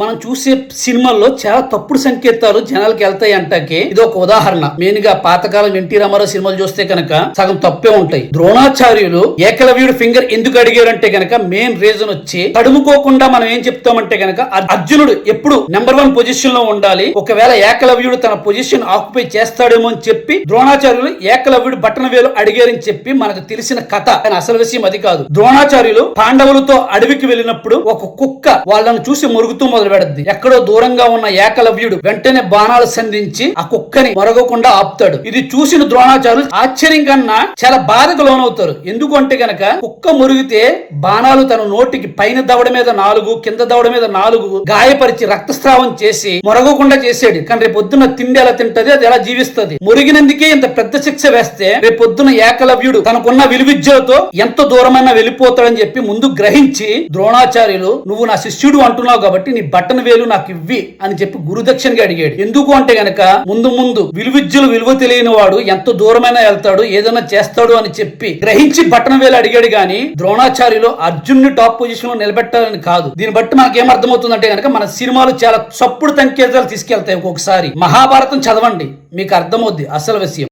మనం చూసే సినిమాల్లో చాలా తప్పుడు సంకేతాలు జనాలకి వెళ్తాయి అంటాకి ఇది ఒక ఉదాహరణ. మెయిన్గా పాతకాలం ఎన్టీ రామారావు సినిమాలు చూస్తే కనుక సగం తప్పే ఉంటాయి. ద్రోణాచార్యులు ఏకలవ్యుడు ఫింగర్ ఎందుకు అడిగారంటే గనక మెయిన్ రీజన్ వచ్చి తడుముకోకుండా మనం ఏం చెప్తామంటే గనక అర్జునుడు ఎప్పుడు నెంబర్ వన్ పొజిషన్లో ఉండాలి. ఒకవేళ ఏకలవ్యుడు తన పొజిషన్ ఆక్యుపై చేస్తాడేమో అని చెప్పి ద్రోణాచార్యులు ఏకలవ్యుడు బట్టన వేలు అడిగారని చెప్పి మనకు తెలిసిన కథ. కానీ అసలు విషయం అది కాదు. ద్రోణాచార్యులు పాండవులతో అడవికి వెళ్ళినప్పుడు ఒక కుక్క వాళ్ళను చూసి మురుగుతూ మొదలుపెడద్ది ఎక్కడో దూరంగా ఉన్న ఏకలవ్యుడు వెంటనే బాణాలు సంధించి ఆ కుక్కని మరగకుండా ఆపుతాడు. ఇది చూసిన ద్రోణాచారులు ఆశ్చర్యం కన్నా చాలా బాధకు లోనవుతారు. ఎందుకంటే గనక కుక్క మురిగితే బాణాలు తన నోటికి పైన దవడ మీద నాలుగు కింద దవడ మీద నాలుగు గాయపరిచి రక్తస్రావం చేసి మొరగకుండా చేసాడు. కానీ రేపు పొద్దున్న తిండి ఎలా తింటది అది ఎలా జీవిస్తది? మురిగినందుకే ఇంత పెద్ద శిక్ష వేస్తే రేపు పొద్దున ఏకలవ్యుడు తనకున్న విలువిద్యలతో ఎంత దూరమైనా వెళ్ళిపోతాడని చెప్పి ముందు గ్రహించి ద్రోణాచార్యులు నువ్వు నా శిష్యుడు అంటున్నావు కాబట్టి నీ బట్టన వేలు నాకు ఇవ్వి అని చెప్పి గురుదక్షిణగా అడిగాడు. ఎందుకు అంటే గనక ముందు ముందు విలువిద్యులు విలువ తెలియని వాడు ఎంత దూరమైన వెళ్తాడు ఏదైనా చేస్తాడు అని చెప్పి గ్రహించి బట్టన వేలు అడిగాడు గాని ద్రోణాచార్యులు అర్జున్ని టాప్ పొజిషన్లో నిలబెట్టాలని కాదు. దీన్ని బట్టి మనకి ఏం అర్థమవుతుందంటే గనక మన సినిమాలు చాలా చప్పుడు సంకేతాలు తీసుకెళ్తాయి ఒక్కొక్కసారి. మహాభారతం చదవండి మీకు అర్థమవుద్ది అసలు విషయం.